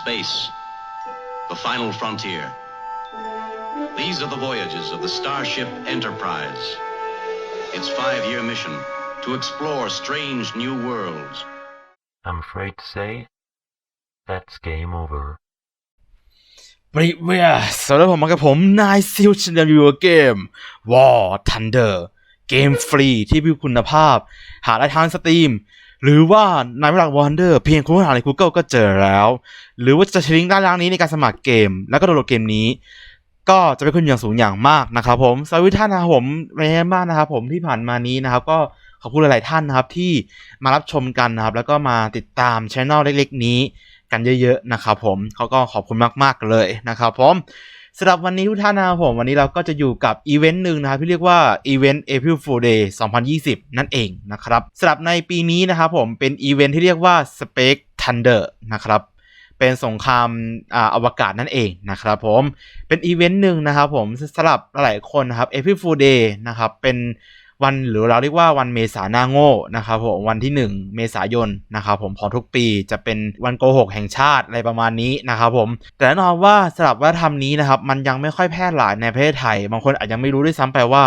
Space. The final frontier. These are the voyages of the Starship Enterprise. Its five-year mission to explore strange new worlds. I'm afraid to say that's game over. บริเวียสวัสดีผมมากับผมนายซิลชินเดวิวเกม War Thunder เกมฟรีที่มีคุณภาพ หาได้ทางสตรีม หรือว่าในเวลา War Thunder เพียงคุณหาใน Google ก็เจอแล้ว หรือว่าจะใช้ลิงก์ด้านล่างนี้ในการสมัครเกม แล้วก็โหลดเกมนี้ ก็จะเป็นคุณอย่างสูงอย่างมากนะครับผมสวัสดีท่านนะครับผมเรนมากนะครับผมที่ผ่านมานี้นะครับ ก็ขอบคุณหลาย ๆ ท่านนะครับที่มารับชมกันนะครับ แล้วก็มาติดตามช anel เล็ก ๆ นี้กันเยอะ ๆ นะครับผมเขาก็ขอบคุณมาก ๆ เลยนะครับผม สำหรับวันนี้ทุกท่านนะครับผม วันนี้เราก็จะอยู่กับอีเวนต์หนึ่งนะครับที่เรียกว่าอีเวนต์ April Fool Day 2020 นั่นเองนะครับสำหรับในปีนี้นะครับผมเป็นอีเวนต์ที่เรียกว่า Space Thunder นะครับเป็นสงครามอาอวกาศนั่นเองนะครับผมเป็นอีเวนต์หนึ่งนะครับผมสำหรับหลายคนนะครับ April Fool Day นะครับเป็น วันหรือเราเรียกว่าวันเมษาหน้าโง่นะครับผมวันที่ 1 เมษายนนะครับผมของทุกปีจะเป็นวันโกหกแห่งชาติอะไรประมาณนี้นะครับผมแต่แน่นอนว่าสำหรับวัฒนธรรมนี้นะครับมันยังไม่ค่อยแพร่หลายในประเทศไทย บางคนอาจจะไม่รู้ด้วยซ้ำไปว่า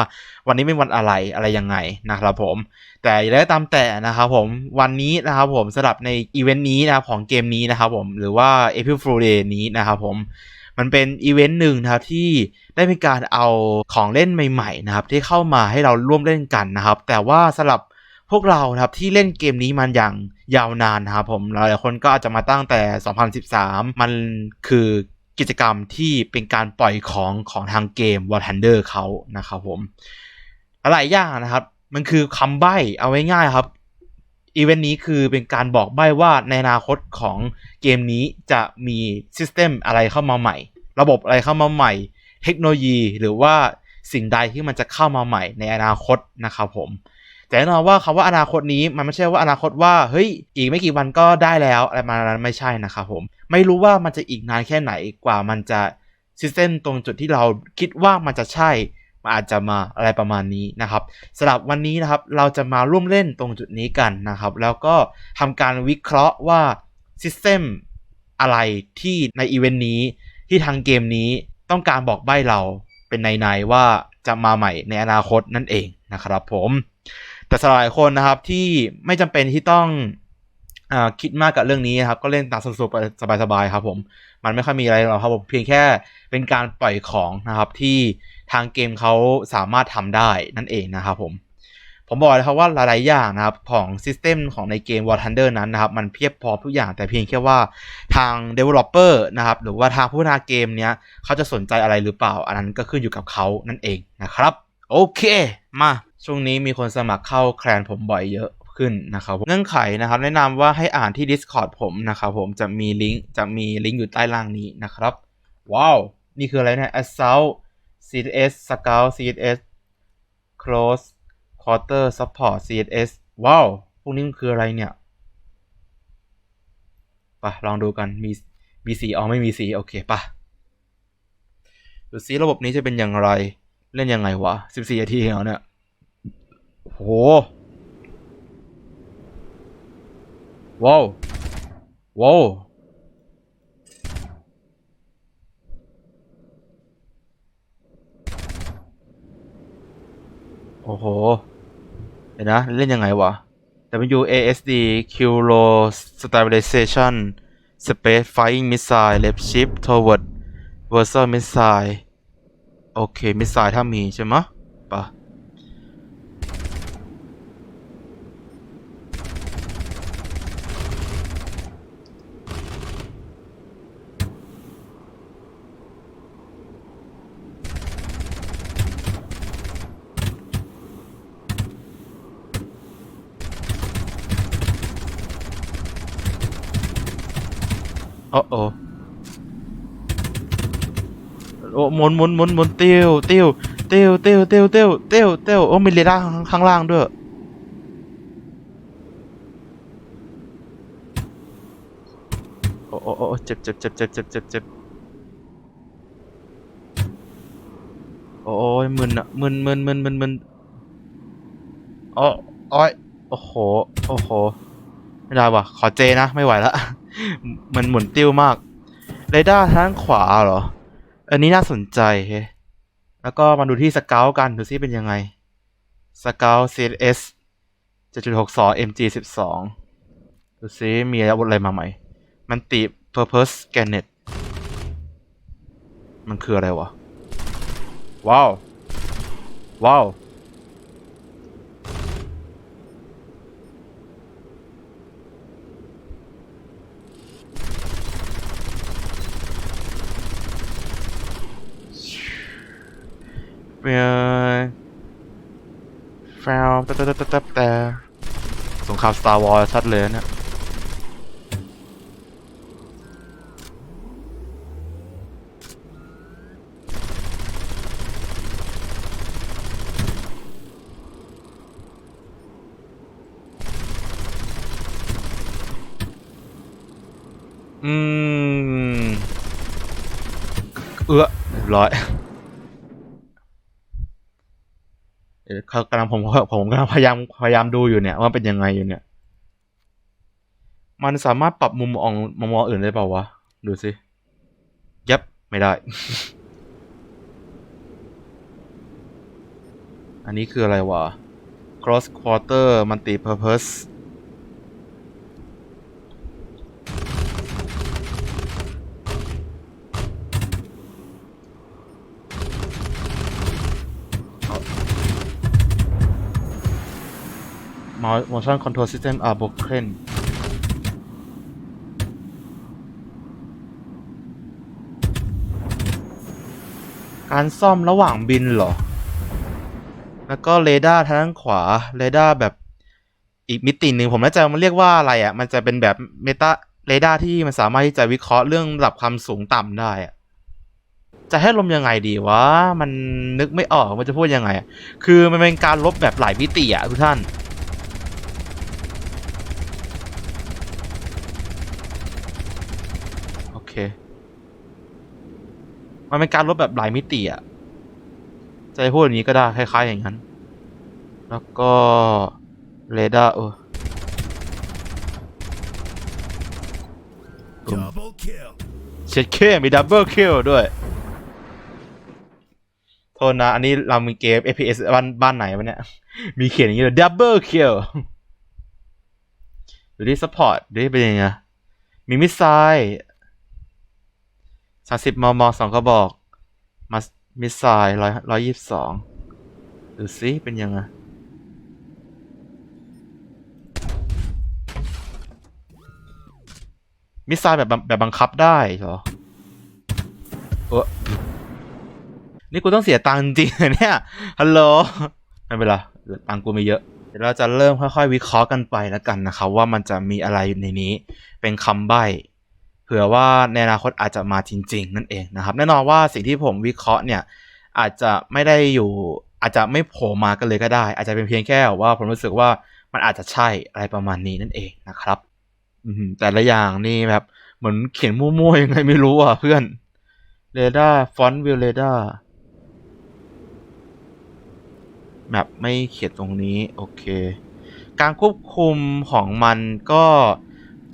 วันนี้เป็นวันอะไรอะไรยังไงนะครับผมแต่อย่างไรก็ตามแต่นะครับผมวันนี้นะครับผมสำหรับในอีเวนต์นี้นะครับของเกมนี้นะครับผมหรือว่า April Fool Day นี้นะครับผม มันเป็นอีเวนต์หนึ่งนะครับที่ได้มีการเอาของเล่นใหม่ๆนะครับที่เข้ามาให้เราร่วมเล่นกันนะครับ แต่ว่าสำหรับพวกเราครับที่เล่นเกมนี้มันอย่างยาวนานนะครับผมหลายคนก็อาจจะมาตั้งแต่ 2013 มันคือกิจกรรมที่เป็นการปล่อยของของทางเกม War Thunder เขานะครับผมหลายอย่างนะครับ มันคือคำใบ้เอาไว้ง่ายครับ อีเวนต์นี้คือเป็นการบอกใบ้ว่าในอนาคตของเกมนี้จะมีซิสเต็มอะไรเข้ามาใหม่ ระบบอะไรเข้ามาใหม่ เทคโนโลยีหรือว่าสิ่งใดที่มันจะเข้ามาใหม่ในอนาคตนะครับผม แต่แน่นอนว่าคำว่าอนาคตนี้มันไม่ใช่ว่าอนาคตว่าเฮ้ยอีกไม่กี่วันก็ได้แล้วอะไรประมาณนั้นไม่ใช่นะครับผม ไม่รู้ว่ามันจะอีกนานแค่ไหนกว่ามันจะซิสเต็มตรงจุดที่เราคิดว่ามันจะใช่ อาจจะมาอะไรประมาณนี้นะครับสำหรับวันนี้นะครับเราจะมาร่วมเล่นตรงจุดนี้กันนะครับ แล้วก็ทำการวิเคราะห์ว่าซิสเต็มอะไรที่ในอีเวนต์นี้ที่ทางเกมนี้ต้องการบอกใบ้เราเป็นในๆว่าจะมาใหม่ในอนาคตนั่นเองนะครับผม แต่สำหรับหลายคนนะครับที่ไม่จำเป็นที่ต้อง อาคิดมากกับเรื่องนี้ครับ ก็เล่นตามสุดๆสบายๆครับผม มันไม่ค่อยมีอะไรหรอกครับผมเพียงแค่เป็นการปล่อยของนะครับที่ทางเกมเขาสามารถทำได้นั่นเองนะครับผมผมบอกเลยครับว่าหลายๆอย่างนะครับของซิสเต็มของในเกม War Thunder นั้นนะครับ มันเพียบพร้อมทุกอย่างแต่เพียงแค่ว่าทาง Developer นะครับ หรือว่าทางผู้พัฒนาเกมเนี้ยเขาจะสนใจอะไรหรือเปล่า อันนั้นก็ขึ้นอยู่กับเขานั่นเองนะครับ โอเค มา ช่วงนี้มีคนสมัครเข้าแคลนผมบ่อยเยอะ ขึ้นนะครับเงื่อนไขนะครับแนะนำว่าให้อ่านที่ Discord ผมนะครับผมจะมีลิงก์จะมีลิงก์อยู่ใต้ล่างนี้นะครับ ว้าว นี่คืออะไรเนี่ย Assault CSS Scout CSS Close Quarter Support CSS ว้าว พวกนี้มันคืออะไรเนี่ยปะลองดูกันมีมีสีอ๋อไม่มีสีโอเคปะดูซิระบบนี้จะเป็นอย่างไร เล่นยังไงวะ 14นาทีเหรอเนี่ยโห ว้าวว้าวโอ้โหเดี๋ยวนะ เล่นยังไงวะ WASD Q L O Stabilization Space Flying Missile Left Shift Toward Versal Missile โอเค มิสไซล์ถ้ามีใช่ไหมะปะโอ้โอโอ้หมุนหมุนหมุนหมุนเตี้ยวเตี้ยวเตี้ยวเตี้ยวเตี้ยวเตี้ยวเตี้ยวเตี้ยวโอ้มีเรดาร์ข้างข้างล่างด้วยโอ้โอ้โอ้เจ็บเจ็บเจ็บเจ็บเจ็บเจ็บเจ็บโอ้ยมึนอะมึนมึนมึนมึนมึนโอ้โอ้ยโอ้โห โอ้โห ไม่ได้ว่ะ ขอเจนะ ไม่ไหวละ มันหมุนติ้วมากเรดาร์ทางขวาเหรอ อันนี้น่าสนใจเฮแล้วก็มาดูที่สเกลกัน ดูซิเป็นยังไงสเกล CS 7.62 MG 12ดูซิมีอาวุธอะไรมาใหม่ มันติ Purpose Scannet มันคืออะไรวะ ว้าว ว้าว เป็นแฟลแต่แต่แต่แต่แต่สงคราม Star Wars ชัดเลยนะอืม เอื้อร้อย เขากำลังผมผมกำลังพยายามพยายามดูอยู่เนี่ยว่าเป็นยังไงอยู่เนี่ย มันสามารถปรับมุมมองมุมมองอื่นได้เปล่าวะ ดูสิ ยับไม่ได้ อันนี้คืออะไรวะ cross quarter multi purpose motion control system are broken การซ่อมระหว่างบินเหรอ แล้วก็เรดาร์ทางด้านขวา เรดาร์แบบอีกมิติหนึ่งผมน่าจมันเรียกว่าอะไรอะ่ะ มันจะเป็นแบบเมตาเรดาร์ที่มันสามารถที่จะวิเคราะห์เรื่องระดับความสูงต่ำได้อะจะให้ลมยังไงดีวะ มันนึกไม่ออกมันจะพูดยังไงอะคือมันเป็นการลบแบบหลายมิติอะทุกท่าน โอเค มันเป็นการลบแบบหลายมิติอะจะให้พูดอย่างนี้ก็ได้คล้ายๆอย่างนั้น แล้วก็เรดาร์เออ Double kill. เช็ดเคมีดับเบิลคิลด้วย โทษนะ อันนี้เรามีเกม FPS บ้านบ้านไหนวะเนี่ย มีเขียนอย่างนี้เลยดับเบิลคิลดูที่ซัพพอร์ตดูที่เป็นยังไงมีมิสไซล์ สามสิบมมสองกระบอกมามิสไซล์ร้อยร้อยยี่สิบสองดูสิเป็นยังไงมิสไซล์แบบแบบบังคับได้เหรอเออนี่กูต้องเสียตังค์จริงเหรอเนี่ย ฮัลโหล ไม่เป็นไรตังค์กูไม่เยอะ เดี๋ยวเราจะเริ่มค่อยๆ วิเคราะห์กันไปแล้วกันนะครับว่ามันจะมีอะไรอยู่ในนี้ เป็นคำใบ้ เผื่อว่าในอนาคตอาจจะมาจริง ๆ นั่นเองนะครับ แน่นอนว่าสิ่งที่ผมวิเคราะห์เนี่ยอาจจะไม่ได้อยู่อาจจะไม่โผล่มากันเลยก็ได้ อาจจะเป็นเพียงแค่ว่าผมรู้สึกว่ามันอาจจะใช่อะไรประมาณนี้นั่นเองนะครับแต่ละอย่างนี่แบบเหมือนเขียนมั่วๆยังไงไม่รู้อะเพื่อนเรดาร์ฟอนต์วิวเรดาร์แบบไม่เขียนตรงนี้โอเค การควบคุมของมันก็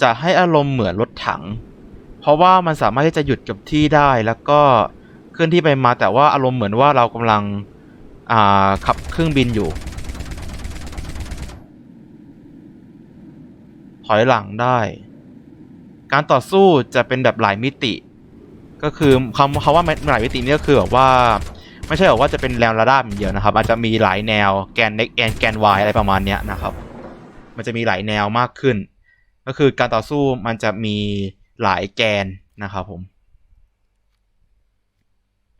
จะให้อารมณ์เหมือนรถถัง เพราะว่ามันสามารถที่จะหยุดกับที่ได้แล้วก็เคลื่อนที่ไปมาแต่ว่าอารมณ์เหมือนว่าเรากำลังอ่าขับเครื่องบินอยู่ ถอยหลังได้ การต่อสู้จะเป็นแบบหลายมิติ ก็คือคำคำว่าหลายมิตินี่ก็คือแบบว่าไม่ใช่แบบว่าจะเป็นแนวระดับอย่างเดียวนะครับ อาจจะมีหลายแนวแกน x แอนแกน y อะไรประมาณเนี้ยนะครับ มันจะมีหลายแนวมากขึ้น ก็คือการต่อสู้มันจะมี หลายแกนนะครับผม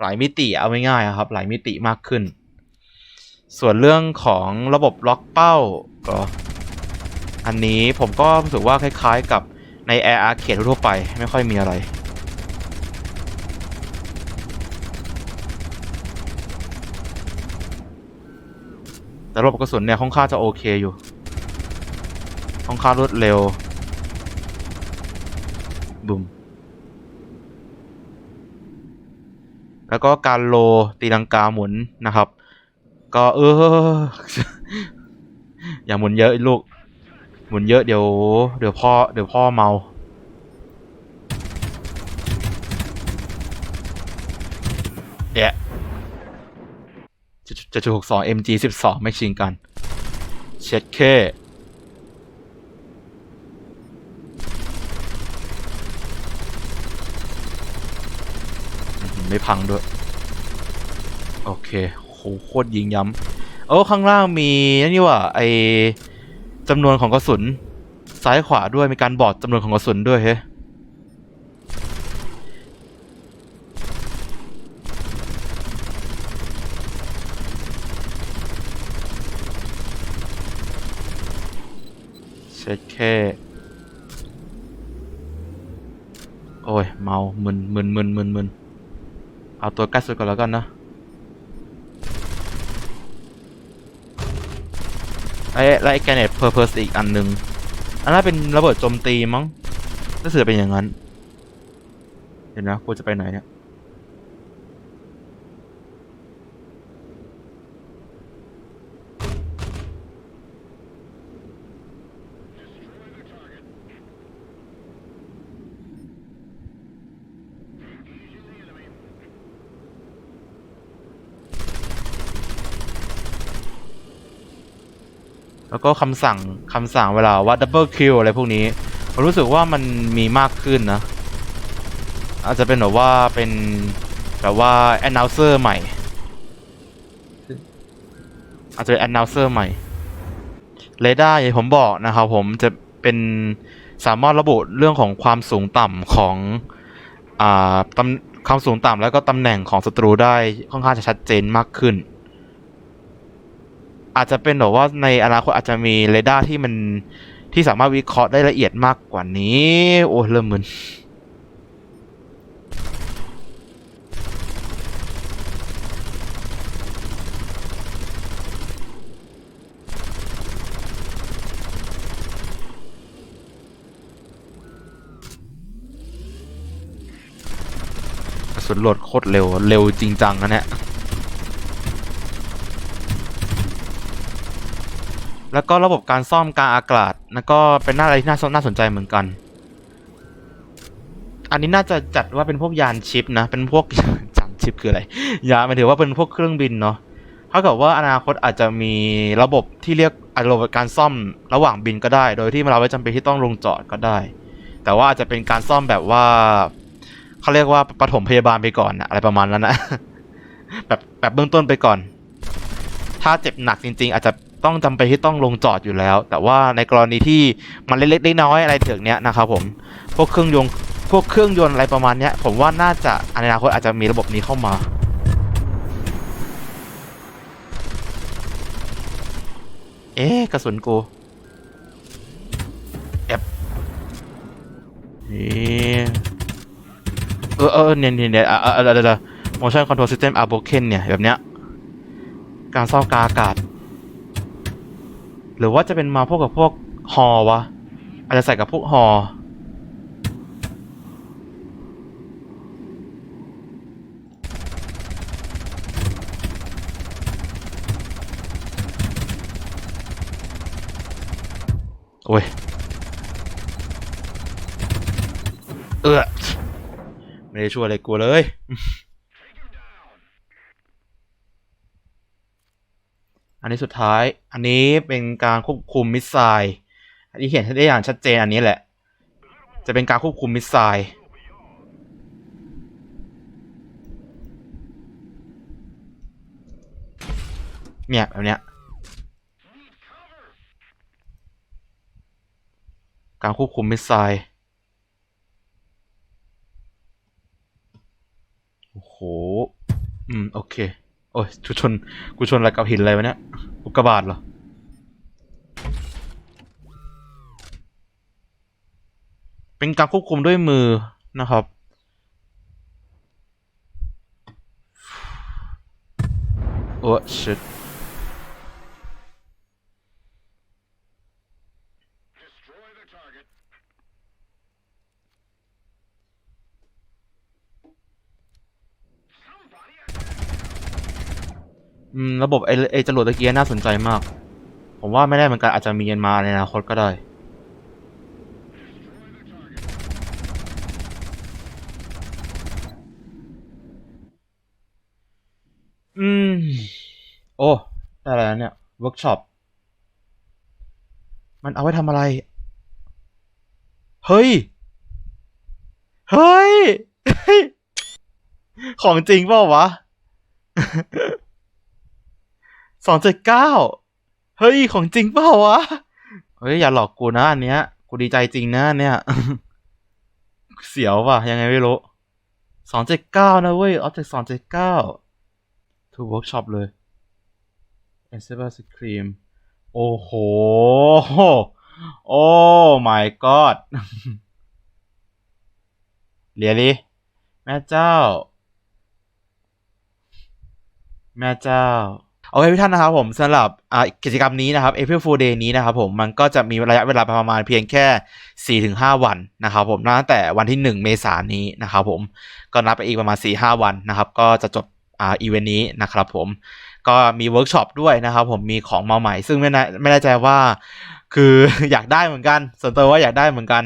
หลายมิติเอาง่ายๆครับ หลายมิติมากขึ้น ส่วนเรื่องของระบบล็อกเป้าก็อันนี้ผมก็รู้สึกว่าคล้ายๆกับใน Air Arcade ทั่วไปไม่ค่อยมีอะไรแต่ระบบกระสุนเนี่ยค่อนข้างจะโอเคอยู่ ค่อนข้างรวดเร็ว บุมแล้วก็การโลตีลังกาหมุนนะครับ ก็เอออย่าหมุนเยอะลูก หมุนเยอะเดี๋ยวเดี๋ยวพ่อเดี๋ยวพ่อเมา เอะจะจะถูกสอง MG สิบสองไม่ชิงกัน เช็ดเค ไม่พังด้วย โอเคโหโคตรยิงย้ำโอ้ข้างล่างมีนี่ว่าไอจำนวนของกระสุน ซ้ายขวาด้วยมีการบอกจำนวนของกระสุนด้วยเฮ้เช็ดแค่ โอ้ย เมา มึนมึนมึนมึนมึน เอาตัวใกล้สุดก่อนแล้วกันนะไอ้แล้วไอ้แกเน็ตเพอร์เพสอีกอันหนึ่งอันนั้นเป็นระเบิดโจมตีมั้งถ้าเสือเป็นอย่างนั้น เดี๋ยวนะควรจะไปไหนเนี่ย แล้วก็คำสั่งคำสั่งเวลาว่าดับเบิลคิวอะไรพวกนี้ผมรู้สึกว่ามันมีมากขึ้นนะ อาจจะเป็นแบบว่าเป็นแบบว่า announcer ใหม่ อาจจะเป็น announcer ใหม่เรดาร์อย่างที่ผมบอกนะครับผมจะเป็นสามารถระบุเรื่องของความสูงต่ำของอ่าตำความสูงต่ำแล้วก็ตำแหน่งของศัตรูได้ค่อนข้างจะชัดเจนมากขึ้น อาจจะเป็นแบบว่าในอนาคตอาจจะมีเรดาร์ที่มันที่สามารถวิเคราะห์ได้ละเอียดมากกว่านี้ โอ้เริ่มมึนสุนโหลดโคตรเร็ว เร็วจริงจังนะเนี่ย แล้วก็ระบบการซ่อมกลางอากาศ แล้วก็เป็นหน้าอะไรที่น่าสนน่าสนใจเหมือนกัน อันนี้น่าจะจัดว่าเป็นพวกยานชิปนะ เป็นพวกจานชิปคืออะไร ยานหมายถึงว่าเป็นพวกเครื่องบินเนาะถ้ากิดว่าอนาคตอาจจะมีระบบที่เรียกอะระบบการซ่อมระหว่างบินก็ได้ โดยที่เราไม่จำเป็นที่ต้องลงจอดก็ได้ แต่ว่าอาจจะเป็นการซ่อมแบบว่าเขาเรียกว่าปฐมพยาบาลไปก่อนนะอะไรประมาณนั้นนะแบบแบบเบื้องต้นไปก่อน ถ้าเจ็บหนักจริง ๆ อาจจะ ต้องจำเป็นที่ต้องลงจอดอยู่แล้ว แต่ว่าในกรณีที่มันเล็กๆน้อยๆอะไรถึงเนี้ยนะครับผมพวกเครื่องยนต์พวกเครื่องยนต์อะไรประมาณเนี้ย ผมว่าน่าจะในอนาคตอาจจะมีระบบนี้เข้ามาเอ๊ะกระสุนกูแอบเออเออเนี่ยเนี่ยเนี่ยอะอะอะเดี๋ยวเดี๋ยว motion control system are broken เนี่ย แบบเนี้ย การซ่อมกางอากาศ หรือว่าจะเป็นมาพวกกับพวกฮอวะ อาจจะใส่กับพวกฮอโอ้ย เออไม่ได้ช่วยอะไรกูเลย อันนี้สุดท้าย อันนี้เป็นการควบคุมมิสไซล์อันนี้เห็นได้อย่างชัดเจนอันนี้แหละ จะเป็นการควบคุมมิสไซล์เนี่ยแบบเนี้ย การควบคุมมิสไซล์โอ้โห อืม โอเค โอ้ยกูชน กูชนอะไรกับหินอะไรวะเนี่ย อุกกาบาตเหรอ เป็นการควบคุมด้วยมือนะครับ โอ้ชิต อืม ระบบไอ้ไอ้จรวดตะเกียน่าสนใจมาก ผมว่าไม่ได้เหมือนกันอาจจะมีเงินมาในอนาคตก็ได้ อืม โอ้ ได้อะไรแล้วเนี่ยเวิร์กช็อป มันเอาไว้ทำอะไร เฮ้ย เฮ้ยเฮ้ยของจริงเปล่าวะ สองเจ็ดเก้าเฮ้ย ของจริงเปล่าวะ เฮ้ย อย่าหลอกกูนะอันเนี้ย กูดีใจจริงนะเนี้ยเสียวว่ะ ยังไงไม่รู้สองเจ็ดเก้านะเว้ย ออบเจกต์สองเจ็ดเก้าทูเวิร์กช็อปเลย e s p e r s Cream โอ้โห โอ้ my god เรียลีแม่เจ้า แม่เจ้า โอเคทุกท่านนะครับผมสำหรับกิจกรรมนี้นะครับ April Fool Day นี้นะครับผมมันก็จะมีระยะเวลาประมาณเพียงแค่ 4-5 วันนะครับผมนับตั้งแต่วันที่ 1 เมษายนนี้นะครับผมก็นับไปอีกประมาณ 4-5 วันนะครับ ก็จะจบอ่าอีเวนต์นี้นะครับผมก็มีเวิร์กช็อปด้วยนะครับผมมีของมาใหม่ ซึ่งไม่แน่ไม่แน่ใจว่า คืออยากได้เหมือนกัน ส่วนตัวว่าอยากได้เหมือนกัน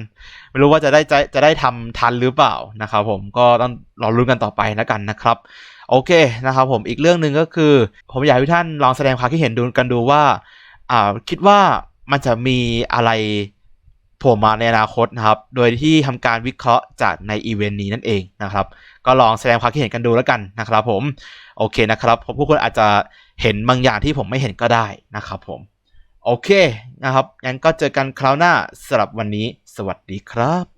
ไม่รู้ว่าจะได้จะจะได้ทำทันหรือเปล่านะครับผมก็ต้องรอรุ้นกันต่อไปแล้วกันนะครับ โอเคนะครับผมอีกเรื่องหนึ่งก็คือ ผมอยากให้ท่านลองแสดงความคิดเห็นดูกันดูว่าอ่าคิดว่ามันจะมีอะไรโผล่มาในอนาคตนะครับ โดยที่ทำการวิเคราะห์จากในอีเวนต์นี้นั่นเองนะครับ ก็ลองแสดงความคิดเห็นกันดูแล้วกันนะครับ ผมโอเคนะครับผมผู้คนอาจจะเห็นบางอย่างที่ผมไม่เห็นก็ได้นะครับ ผม โอเคนะครับงั้นก็เจอกันคราวหน้าสำหรับวันนี้ สวัสดีครับ